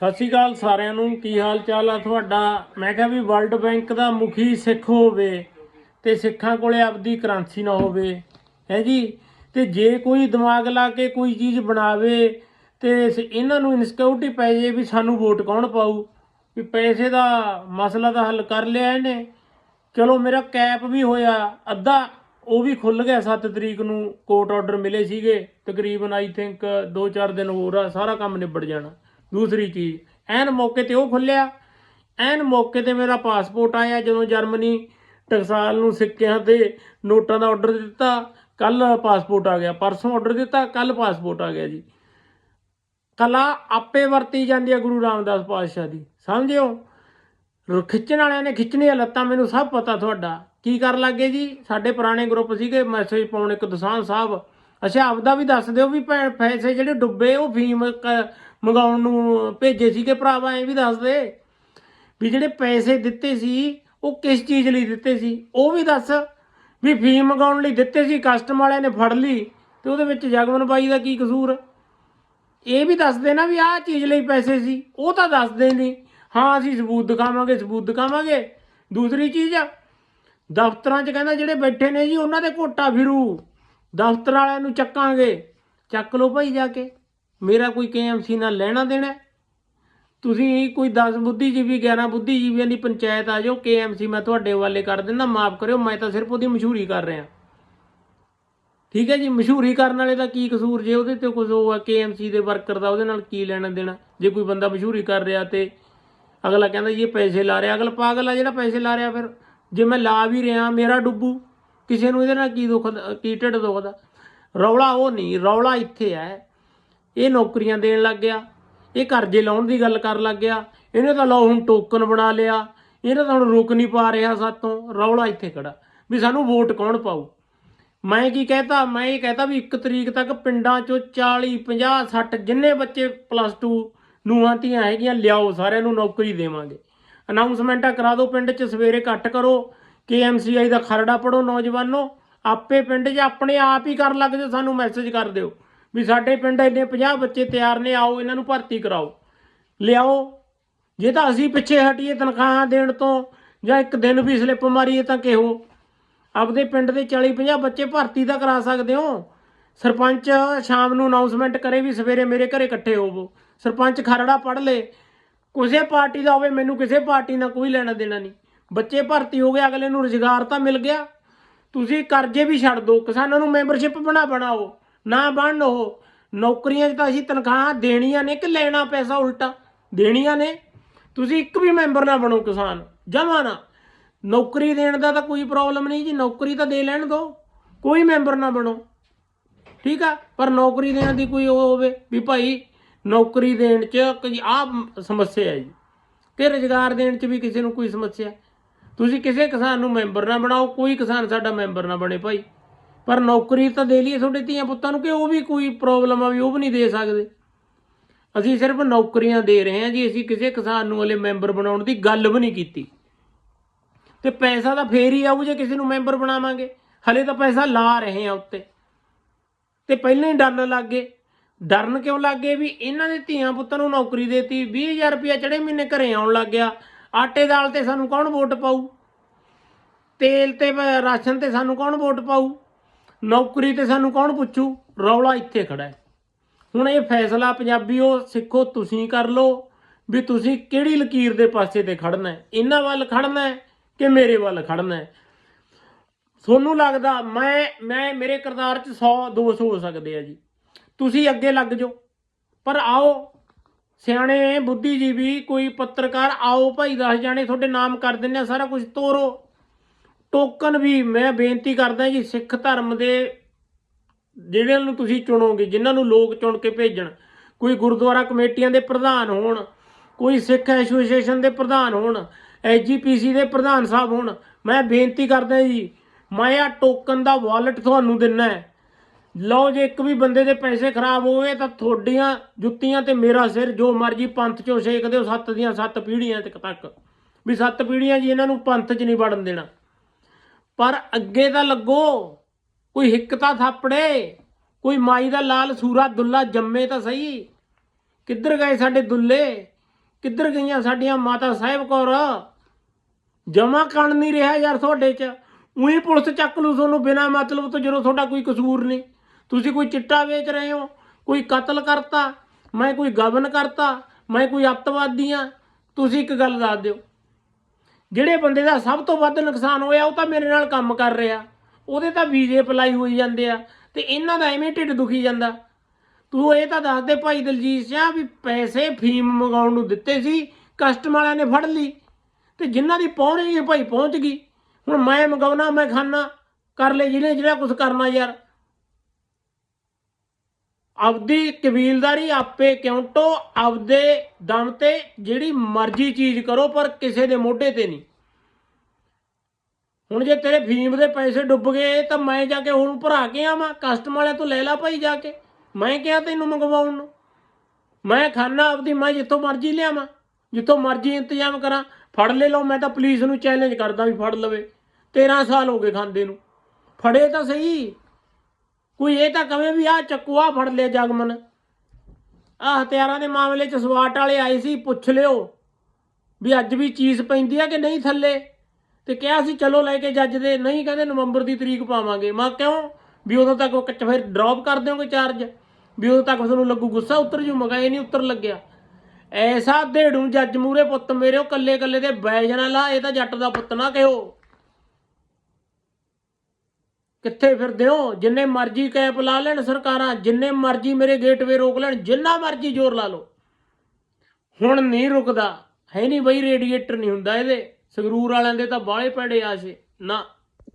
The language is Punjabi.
ਸਤਿ ਸ਼੍ਰੀ ਅਕਾਲ ਸਾਰਿਆਂ ਨੂੰ, ਕੀ ਹਾਲ ਚਾਲ ਆ ਤੁਹਾਡਾ? ਮੈਂ ਕਿਹਾ ਵੀ ਵਰਲਡ ਬੈਂਕ ਦਾ ਮੁਖੀ ਸਿੱਖ ਹੋਵੇ ਤੇ ਸਿੱਖਾਂ ਕੋਲੇ ਆਪਦੀ ਕਰੰਸੀ ਨਾ ਹੋਵੇ, ਹੈ ਜੀ? ਤੇ ਜੇ ਕੋਈ ਦਿਮਾਗ ਲਾ ਕੇ ਕੋਈ ਚੀਜ਼ ਬਣਾਵੇ ਤੇ ਸ- ਇਹਨਾਂ ਨੂੰ ਇਨਸਿਕਿਉਰਿਟੀ ਪੈ ਜੇ ਵੀ ਸਾਨੂੰ ਵੋਟ ਕੌਣ ਪਾਊ? ਵੀ ਪੈਸੇ ਦਾ ਮਸਲਾ ਤਾਂ ਹੱਲ ਕਰ ਲਿਆ ਇਹਨੇ। ਚਲੋ, ਮੇਰਾ ਕੈਪ ਵੀ ਹੋਇਆ, ਅੱਧਾ ਉਹ ਵੀ ਖੁੱਲ ਗਿਆ 7 ਤਰੀਕ ਨੂੰ, ਕੋਰਟ ਆਰਡਰ ਮਿਲੇ ਸੀਗੇ, ਤਕਰੀਬਨ ਆਈ ਥਿੰਕ 2-4 ਦਿਨ ਹੋਰ ਆ, ਸਾਰਾ ਕੰਮ ਨਿਬੜ ਜਾਣਾ। ਦੂਸਰੀ ਚੀਜ਼, ਐਨ ਮੌਕੇ ਤੇ ਉਹ ਖੁੱਲਿਆ ਐਨ ਮੌਕੇ ਤੇ ਮੇਰਾ ਪਾਸਪੋਰਟ ਆਇਆ ਜਦੋਂ ਜਰਮਨੀ ਟਕਸਾਲ ਨੂੰ ਸਿੱਕਿਆਂ ਤੇ ਨੋਟਾਂ ਦਾ ਆਰਡਰ ਦਿੱਤਾ, ਕੱਲ ਪਾਸਪੋਰਟ ਆ ਗਿਆ, ਪਰਸੋਂ ਆਰਡਰ ਦਿੱਤਾ, ਕੱਲ ਪਾਸਪੋਰਟ ਆ ਗਿਆ ਜੀ। ਕਲਾ ਆਪੇ ਵਰਤੀ ਜਾਂਦੀ ਹੈ ਗੁਰੂ ਰਾਮਦਾਸ ਪਾਤਸ਼ਾਹ ਦੀ, ਸਮਝਿਓ? ਰ- ਖਿੱਚਣ ਵਾਲਿਆਂ ਨੇ ਖਿੱਚਣੀਆਂ ਲੱਤਾਂ, ਮੈਨੂੰ ਸਭ ਪਤਾ ਤੁਹਾਡਾ। ਕੀ ਕਰਨ ਲੱਗੇ ਜੀ? ਸਾਡੇ ਪੁਰਾਣੇ ਗਰੁੱਪ ਸੀਗੇ ਮੈਸੇਜ ਪਾਉਣ ਇੱਕ ਦਸਾਨ ਸਾਹਿਬ। ਅੱਛਾ, ਆਪਦਾ ਵੀ ਦੱਸ ਦਿਓ ਵੀ ਭੈ- ਪੈਸੇ ਜਿਹੜੇ ਡੁੱਬੇ, ਉਹ ਫੀਮ ਕ- ਮੰਗਾਉਣ ਨੂੰ ਭੇਜੇ ਸੀਗੇ, ਭਰਾਵਾ ਐ ਵੀ ਦੱਸ ਦੇ ਵੀ ਜਿਹੜੇ ਪੈਸੇ ਦਿੱਤੇ ਸੀ, ਉਹ ਕਿਸ ਚੀਜ਼ ਲਈ ਦਿੱਤੇ ਸੀ? ਉਹ ਵੀ ਦੱਸ ਵੀ ਫੀਮ ਮੰਗਾਉਣ ਲਈ ਦਿੱਤੇ ਸੀ ਕਸਟਮ ਵਾਲਿਆਂ ਨੇ ਫੜ ਲਈ ਤੇ ਉਹਦੇ ਵਿੱਚ ਜਗਮਨ ਬਾਈ ਦਾ ਕੀ ਕਸੂਰ? ਇਹ ਵੀ ਦੱਸਦੇ ਨਾ ਵੀ ਆਹ ਚੀਜ਼ ਲਈ ਪੈਸੇ ਸੀ, ਉਹ ਤਾਂ ਦੱਸਦੇ ਨਹੀਂ ਹਾਂ, ਅਸੀਂ ਸਬੂਤ ਦਿਖਾਵਾਂਗੇ ਸਬੂਤ ਦਿਖਾਵਾਂਗੇ। ਦੂਸਰੀ ਚੀਜ਼ ਆ, ਦਫ਼ਤਰਾਂ 'ਚ ਕਹਿੰਦਾ ਜਿਹੜੇ ਬੈਠੇ ਨੇ ਜੀ, ਉਹਨਾਂ ਦੇ ਘੋਟਾ ਫਿਰੂ। ਦਫ਼ਤਰ ਵਾਲਿਆਂ ਨੂੰ ਚੱਕਾਂਗੇ। ਚੱਕ ਲਓ ਭਾਈ ਜਾ ਕੇ। ਮੇਰਾ ਕੋਈ ਕੇਐਮਸੀ ਨਾਲ ਲੈਣਾ ਦੇਣਾ ਤੁਸੀਂ ਕੋਈ 10 ਬੁੱਧੀਜੀਵੀ 11 ਬੁੱਧੀਜੀਵੀਆਂ ਦੀ ਪੰਚਾਇਤ ਆ ਜਾਓ, ਕੇਐਮਸੀ ਮੈਂ ਤੁਹਾਡੇ ਵਾਲੇ ਕਰ ਦਿੰਦਾ, ਮਾਫ ਕਰਿਓ, ਮੈਂ ਤਾਂ ਸਿਰਫ ਉਹਦੀ ਮਸ਼ਹੂਰੀ ਕਰ ਰਿਹਾ। ਠੀਕ ਹੈ ਜੀ, ਮਸ਼ਹੂਰੀ ਕਰਨ ਵਾਲੇ ਦਾ ਕੀ ਕਸੂਰ ਜੇ ਉਹਦੇ ਤੇ ਕੁਝ ਉਹ ਕੇਐਮਸੀ ਦੇ ਵਰਕਰ ਦਾ ਉਹਦੇ ਨਾਲ ਕੀ ਲੈਣਾ ਦੇਣਾ, ਜੇ ਕੋਈ ਬੰਦਾ ਮਸ਼ਹੂਰੀ ਕਰ ਰਿਹਾ ਤੇ ਅਗਲਾ ਕਹਿੰਦਾ ਜੀ ਇਹ ਪੈਸੇ ਲਾ ਰਿਹਾ, ਅਗਲਾ ਪਾਗਲ ਆ ਜਿਹੜਾ ਪੈਸੇ ਲਾ ਰਿਹਾ ਫਿਰ, ਜੇ ਮੈਂ ਲਾ ਵੀ ਰਿਹਾ, ਮੇਰਾ ਡੁੱਬੂ, ਕਿਸੇ ਨੂੰ ਇਹਦੇ ਨਾਲ ਕੀ ਦੁੱਖ, ਕੀ ਢਿੱਡ ਦੁਖਦਾ? ਰੌਲਾ ਉਹ ਨਹੀਂ, ਰੌਲਾ ਇੱਥੇ ਹੈ ਇਹ ਨੌਕਰੀਆਂ ਦੇਣ ਲੱਗ ਗਿਆ, ਇਹ ਕਰਜ਼ੇ ਲਾਉਣ ਦੀ ਗੱਲ ਕਰਨ ਲੱਗ ਗਿਆ, ਇਹਨੇ ਤਾਂ ਲਓ ਹੁਣ ਟੋਕਨ ਬਣਾ ਲਿਆ, ਇਹਨੇ ਤਾਂ ਹੁਣ ਰੁਕ ਨਹੀਂ ਪਾ ਰਿਹਾ ਸਾਤੋਂ, ਰੌਲਾ ਇੱਥੇ ਖੜਾ, ਵੀ ਸਾਨੂੰ ਵੋਟ ਕੌਣ ਪਾਊ? ਮੈਂ ਕੀ ਕਹਤਾ, ਮੈਂ ਇਹ ਕਹਤਾ ਵੀ 1 ਤਰੀਕ ਤੱਕ ਪਿੰਡਾਂ ਚੋਂ 40 50 60 ਜਿੰਨੇ ਬੱਚੇ ਪਲੱਸ 2 ਨੂੰਹਾਂ ਧੀਆਂ ਹੈਗੀਆਂ, ਲਿਆਓ, ਸਾਰਿਆਂ ਨੂੰ ਨੌਕਰੀ ਦੇਵਾਂਗੇ। ਅਨਾਉਂਸਮੈਂਟਾਂ ਕਰਾ ਦਿਓ ਪਿੰਡ 'ਚ, ਸਵੇਰੇ ਇਕੱਠ ਕਰੋ, KMCI ਦਾ ਖਰੜਾ ਪੜੋ ਨੌਜਵਾਨੋ, ਆਪੇ ਪਿੰਡ 'ਚ ਆਪਣੇ ਆਪ ਹੀ ਕਰਨ ਲੱਗ ਜਾਓ, ਸਾਨੂੰ ਮੈਸੇਜ ਕਰ ਦਿਓ। ਵੀ ਸਾਡੇ ਪਿੰਡ ਇੰਨੇ 50 ਬੱਚੇ ਤਿਆਰ ਨੇ, ਆਓ ਇਹਨਾਂ ਨੂੰ ਭਰਤੀ ਕਰਾਓ। ਲਿਆਓ। ਜੇ ਤਾਂ ਅਸੀਂ ਪਿੱਛੇ ਹਟੀਏ ਤਨਖਾਹਾਂ ਦੇਣ ਤੋਂ, ਜਾਂ ਇੱਕ ਦਿਨ ਵੀ ਸਲਿੱਪ ਮਾਰੀਏ ਤਾਂ ਕਿਹੋ? ਆਪਦੇ ਪਿੰਡ ਦੇ 40 50 ਬੱਚੇ ਭਰਤੀ ਤਾਂ ਕਰਾ ਸਕਦੇ ਹੋ। ਸਰਪੰਚ ਸ਼ਾਮ ਨੂੰ ਅਨਾਉਂਸਮੈਂਟ ਕਰੇ ਵੀ ਸਵੇਰੇ ਮੇਰੇ ਘਰੇ ਇਕੱਠੇ ਹੋਵੋ। ਸਰਪੰਚ ਖਰੜਾ ਪੜ ਲੇ। ਕਿਸੇ ਪਾਰਟੀ ਦਾ ਹੋਵੇ, ਮੈਨੂੰ ਕਿਸੇ ਪਾਰਟੀ ਨਾਲ ਕੋਈ ਲੈਣਾ ਦੇਣਾ ਨਹੀਂ। ਬੱਚੇ ਭਰਤੀ ਹੋ ਗਏ, ਅਗਲੇ ਨੂੰ ਰੁਜ਼ਗਾਰ ਤਾਂ ਮਿਲ ਗਿਆ। ਤੁਸੀਂ ਕਰਜ਼ੇ ਵੀ ਛੱਡ ਦਿਓ ਕਿਸਾਨਾਂ ਨੂੰ ਮੈਂਬਰਸ਼ਿਪ ਬਣਾ ਬਣਾਓ। ਨਾ ਬਣਨ ਉਹ। ਨੌਕਰੀਆਂ 'ਚ ਤਾਂ ਅਸੀਂ ਤਨਖਾਹਾਂ ਦੇਣੀਆਂ ਨੇ ਕਿ ਲੈਣਾ ਪੈਸਾ ਉਲਟਾ? ਦੇਣੀਆਂ ਨੇ। ਤੁਸੀਂ ਇੱਕ ਵੀ ਮੈਂਬਰ ਨਾ ਬਣੋ ਕਿਸਾਨ। ਜਮਾ ਨਾ। ਨੌਕਰੀ ਦੇਣ ਦਾ ਤਾਂ ਕੋਈ ਪ੍ਰੋਬਲਮ ਨਹੀਂ ਜੀ। ਨੌਕਰੀ ਤਾਂ ਦੇ ਲੈਣ ਦਿਓ ਕੋਈ ਮੈਂਬਰ ਨਾ ਬਣੋ। ਠੀਕ ਆ? ਪਰ ਨੌਕਰੀ ਦੇਣ ਦੀ ਕੋਈ ਉਹ ਹੋਵੇ ਵੀ ਭਾਈ ਨੌਕਰੀ ਦੇਣ 'ਚ ਆਹ ਸਮੱਸਿਆ ਹੈ ਜੀ। ਕਿ ਰੁਜ਼ਗਾਰ ਦੇਣ 'ਚ ਵੀ ਕਿਸੇ ਨੂੰ ਕੋਈ ਸਮੱਸਿਆ। ਤੁਸੀਂ ਕਿਸੇ ਕਿਸਾਨ ਨੂੰ ਮੈਂਬਰ ਨਾ ਬਣਾਓ। ਕੋਈ ਕਿਸਾਨ ਸਾਡਾ ਮੈਂਬਰ ਨਾ ਬਣੇ ਭਾਈ। ਪਰ ਨੌਕਰੀ ਤਾਂ ਦੇ ਲਈਏ ਤੁਹਾਡੇ ਧੀਆਂ ਪੁੱਤਾਂ ਨੂੰ ਕਿ ਉਹ ਵੀ ਕੋਈ ਪ੍ਰੋਬਲਮ ਆ ਵੀ ਉਹ ਵੀ ਨਹੀਂ ਦੇ ਸਕਦੇ? ਅਸੀਂ ਸਿਰਫ ਨੌਕਰੀਆਂ ਦੇ ਰਹੇ ਹਾਂ ਜੀ, ਅਸੀਂ ਕਿਸੇ ਕਿਸਾਨ ਨੂੰ ਹਲੇ ਮੈਂਬਰ ਬਣਾਉਣ ਦੀ ਗੱਲ ਵੀ ਨਹੀਂ ਕੀਤੀ। ਤੇ ਪੈਸਾ ਤਾਂ ਫੇਰ ਹੀ ਆਊ ਜੇ ਕਿਸੇ ਨੂੰ ਮੈਂਬਰ ਬਣਾਵਾਂਗੇ। ਹਲੇ ਤਾਂ ਪੈਸਾ ਲਾ ਰਹੇ ਆ ਉੱਤੇ। ਤੇ ਪਹਿਲਾਂ ਹੀ ਡਰਨ ਲੱਗ ਗਏ। ਡਰਨ ਕਿਉਂ ਲੱਗ ਗਏ ਵੀ ਇਹਨਾਂ ਦੇ ਧੀਆਂ ਪੁੱਤਾਂ ਨੂੰ ਨੌਕਰੀ ਦੇਤੀ 20000 ਰੁਪਇਆ ਚੜੇ ਮਹੀਨੇ ਘਰੇ ਆਉਣ ਲੱਗ ਗਿਆ। ਆਟੇ ਦਾਲ ਤੇ ਸਾਨੂੰ ਕੌਣ ਵੋਟ ਪਾਊ? ਤੇਲ ਤੇ ਰਾਸ਼ਨ ਤੇ ਸਾਨੂੰ ਕੌਣ ਵੋਟ ਪਾਊ? ਨੌਕਰੀ ਤੇ ਸਾਨੂੰ ਕੌਣ ਪੁੱਛੂ? ਰੌਲਾ ਇੱਥੇ ਖੜਾ ਹੈ। ਹੁਣ ਇਹ ਫੈਸਲਾ ਪੰਜਾਬੀਓ, ਸਿੱਖੋ, ਤੁਸੀਂ ਕਰ ਲਓ ਵੀ ਤੁਸੀਂ ਕਿਹੜੀ ਲਕੀਰ ਦੇ ਪਾਸੇ ਤੇ ਖੜਨਾ ਹੈ। ਇਹਨਾਂ ਵੱਲ ਖੜਨਾ ਹੈ ਕਿ ਮੇਰੇ ਵੱਲ ਖੜਨਾ ਹੈ? ਤੁਹਾਨੂੰ ਲੱਗਦਾ ਮੈਂ ਮੈਂ, ਮੇਰੇ ਕਿਰਦਾਰ 'ਚ 100 ਦੋਸ਼ ਹੋ ਸਕਦੇ ਆ ਜੀ। ਤੁਸੀਂ ਅੱਗੇ ਲੱਗ ਜਾਓ। ਪਰ ਆਓ, ਸਿਆਣੇ, ਬੁੱਧੀਜੀਵੀ ਕੋਈ ਪੱਤਰਕਾਰ ਆਓ, ਭਾਈ 10 ਜਾਣੇ ਤੁਹਾਡੇ ਨਾਮ ਕਰ ਦਿੰਨੇ ਆ, ਸਾਰਾ ਕੁਝ ਤੋਰੋ। ਟੋਕਨ ਵੀ ਮੈਂ ਬੇਨਤੀ ਕਰਦਾ ਜੀ, ਸਿੱਖ ਧਰਮ ਦੇ ਜਿਹੜਿਆਂ ਨੂੰ ਤੁਸੀਂ ਚੁਣੋਗੇ, ਜਿਨ੍ਹਾਂ ਨੂੰ ਲੋਕ ਚੁਣ ਕੇ ਭੇਜਣ, ਕੋਈ ਗੁਰਦੁਆਰਾ ਕਮੇਟੀਆਂ ਦੇ ਪ੍ਰਧਾਨ ਹੋਣ, ਕੋਈ ਸਿੱਖ ਐਸੋਸੀਏਸ਼ਨ ਦੇ ਪ੍ਰਧਾਨ ਹੋਣ ਐਜੀਪੀਸੀ ਦੇ ਪ੍ਰਧਾਨ ਸਾਹਿਬ ਹੋਣ, ਮੈਂ ਬੇਨਤੀ ਕਰਦਾ ਜੀ, ਮੈਂ ਆ ਟੋਕਨ ਦਾ ਵਾਲਟ ਤੁਹਾਨੂੰ ਦਿੰਨਾ ਹੈ। ਲਓ ਜੇ ਇੱਕ ਵੀ ਬੰਦੇ ਦੇ ਪੈਸੇ ਖਰਾਬ ਹੋਏ ਤਾਂ ਤੁਹਾਡੀਆਂ ਜੁੱਤੀਆਂ ਤੇ ਮੇਰਾ ਸਿਰ, ਜੋ ਮਰਜ਼ੀ ਪੰਥ ਚੋਂ ਛੇਕ ਦਿਓ, ਸੱਤ ਦੀਆਂ ਸੱਤ ਪੀੜ੍ਹੀਆਂ ਤੱਕ ਤੱਕ। ਵੀ ਸੱਤ ਪੀੜ੍ਹੀਆਂ ਜੀ, ਇਹਨਾਂ ਨੂੰ ਪੰਥ 'ਚ ਨਹੀਂ ਵੜਨ ਦੇਣਾ। ਪਰ ਅੱਗੇ ਤਾਂ ਲੱਗੋ। ਕੋਈ ਹਿੱਕ ਤਾਂ ਥਾਪੜੇ, ਕੋਈ ਮਾਈ ਦਾ ਲਾਲ ਸੂਰਾ ਦੁੱਲਾ ਜੰਮੇ ਤਾਂ ਸਹੀ। ਕਿੱਧਰ ਗਏ ਸਾਡੇ ਦੁੱਲੇ? ਕਿੱਧਰ ਗਈਆਂ ਸਾਡੀਆਂ ਮਾਤਾ ਸਾਹਿਬ ਕੌਰ? ਜਮਾ ਕਣ ਨਹੀਂ ਰਿਹਾ ਯਾਰ ਤੁਹਾਡੇ ਚ। ਉਹੀ ਪੁਲਿਸ ਚੱਕ ਲੂ ਤੁਹਾਨੂੰ ਬਿਨਾ ਮਤਲਬ ਤੋਂ, ਜਦੋਂ ਤੁਹਾਡਾ ਕੋਈ ਕਸੂਰ ਨਹੀਂ। ਤੁਸੀਂ ਕੋਈ ਚਿੱਟਾ ਵੇਚ ਰਹੇ ਹੋ, ਕੋਈ ਕਤਲ ਕਰਤਾ, ਮੈਂ ਕੋਈ ਗਬਨ ਕਰਤਾ, ਮੈਂ ਕੋਈ ਅੱਤਵਾਦੀ ਆ ਤੁਸੀਂ ਇੱਕ ਗੱਲ ਦੱਸ ਦਿਓ। ਜਿਹੜੇ ਬੰਦੇ ਦਾ ਸਭ ਤੋਂ ਵੱਧ ਨੁਕਸਾਨ ਹੋਇਆ ਉਹ ਤਾਂ ਮੇਰੇ ਨਾਲ ਕੰਮ ਕਰ ਰਿਹਾ। ਉਹਦੇ ਤਾਂ ਵੀਜ਼ੇ ਅਪਲਾਈ ਹੋਈ ਜਾਂਦੇ ਆ ਤੇ ਇਹਨਾਂ ਦਾ ਐਵੇਂ ਢਿੱਡ ਦੁਖੀ ਜਾਂਦਾ। ਤੂੰ ਇਹ ਤਾਂ ਦੱਸ ਦੇ ਭਾਈ ਦਲਜੀਤ ਸਿੰਘ ਵੀ ਪੈਸੇ ਫੀਮ ਮੰਗਾਉਣ ਨੂੰ ਦਿੱਤੇ ਸੀ ਕਸਟਮ ਵਾਲਿਆਂ ਨੇ ਫੜ ਲਈ ਤੇ ਜਿਨ੍ਹਾਂ ਦੀ ਪਹੁੰਚ ਗਈ ਭਾਈ ਪਹੁੰਚ ਗਈ। ਹੁਣ ਮੈਂ ਮੰਗਾਉਣਾ, ਮੈਂ ਖਾਣਾ, ਕਰ ਲੈ ਜਿਹਨੇ ਜਿਹੜਾ ਕੁਝ ਕਰਨਾ ਯਾਰ। ਆਪਦੀ ਕਬੀਲਦਾਰੀ ਆਪੇ ਕਿਉਂਟੋ ਆਪਦੇ ਦਮ ਤੇ ਜਿਹੜੀ ਮਰਜ਼ੀ ਚੀਜ਼ ਕਰੋ, ਪਰ ਕਿਸੇ ਦੇ ਮੋਢੇ ਤੇ ਨਹੀਂ। ਹੁਣ ਜੇ ਤੇਰੇ ਫੀਮ ਦੇ ਪੈਸੇ ਡੁੱਬ ਗਏ, ਤਾਂ ਮੈਂ ਜਾ ਕੇ ਹੁਣ ਭਰਾ ਕੇ ਆਵਾਂ ਕਸਟਮ ਵਾਲਿਆਂ ਤੋਂ ਲੈ ਲਾ ਭਾਈ ਜਾ ਕੇ। ਮੈਂ ਕਿਹਾ ਤੈਨੂੰ ਮੰਗਵਾਉਣ ਨੂੰ। ਮੈਂ ਖਾਣਾ ਆਪਦੀ ਮੈਂ ਜਿੱਥੋਂ ਮਰਜ਼ੀ ਲਿਆਵਾਂ, ਜਿੱਥੋਂ ਮਰਜ਼ੀ ਇੰਤਜ਼ਾਮ ਕਰਾਂ। ਫੜ ਲੈ ਲਓ, ਮੈਂ ਤਾਂ ਪੁਲਿਸ ਨੂੰ ਚੈਲੰਜ ਕਰਦਾ ਵੀ ਫੜ ਲਵੇ। 13 ਸਾਲ ਹੋ ਗਏ ਖਾਂਦੇ ਨੂੰ। ਫੜੇ ਤਾਂ ਸਹੀ। ਕੋਈ ਇਹ ਤਾਂ ਕਵੇ ਵੀ ਆਹ ਚੱਕੂ, ਆਹ ਫੜ ਲਿਆ ਜਗਮਨ। ਆਹ ਹਥਿਆਰਾਂ ਦੇ ਮਾਮਲੇ 'ਚ ਸਵਾਟ ਵਾਲੇ ਆਏ ਸੀ, ਪੁੱਛ ਲਿਓ ਵੀ ਅੱਜ ਵੀ ਚੀਜ਼ ਪੈਂਦੀ ਆ ਕਿ ਨਹੀਂ ਥੱਲੇ? ਤੇ ਕਿਹਾ ਸੀ, ਚਲੋ ਲੈ ਕੇ ਜੱਜ ਦੇ। ਨਹੀਂ, ਕਹਿੰਦੇ ਨਵੰਬਰ ਦੀ ਤਰੀਕ ਪਾਵਾਂਗੇ। ਮੈਂ ਕਿਉਂ? ਵੀ ਉਦੋਂ ਤੱਕ ਉਹ ਫਿਰ ਡ੍ਰੌਪ ਕਰ ਦਿਓਗੇ ਚਾਰਜ ਵੀ ਉਦੋਂ ਤੱਕ ਤੁਹਾਨੂੰ ਲੱਗੂ ਗੁੱਸਾ ਉਤਰ ਜੂ? ਮਗਾ ਇਹ ਨਹੀਂ ਉਤਰ ਲੱਗਿਆ। ਐਸਾ ਦੇੜੂ ਜੱਜ ਮੂਰੇ ਪੁੱਤ ਮੇਰੇ, ਉਹ ਕੱਲੇ ਕੱਲੇ ਦੇ ਬੈਜਣਾ ਲਾ, ਇਹ ਤਾਂ ਜੱਟ ਦਾ ਪੁੱਤ ਨਾ ਕਿਹੋ। ਕਿੱਥੇ ਫਿਰਦੇ ਹੋ? ਜਿੰਨੇ ਮਰਜ਼ੀ ਕੈਪ ਲਾ ਲੈਣ ਸਰਕਾਰਾਂ, ਜਿੰਨੇ ਮਰਜ਼ੀ ਮੇਰੇ ਗੇਟਵੇ ਰੋਕ ਲੈਣ, ਜਿੰਨਾ ਮਰਜ਼ੀ ਜ਼ੋਰ ਲਾ ਲਓ। ਹੁਣ ਨਹੀਂ ਰੁਕਦਾ। ਹੈ ਨਹੀਂ ਬਈ ਰੇਡੀਏਟਰ ਨਹੀਂ ਹੁੰਦਾ ਇਹਦੇ। ਸੰਗਰੂਰ ਵਾਲਿਆਂ ਦੇ ਤਾਂ ਬਾਹਲੇ ਪੜੇ ਆਸ਼ੇ। ਨਾ।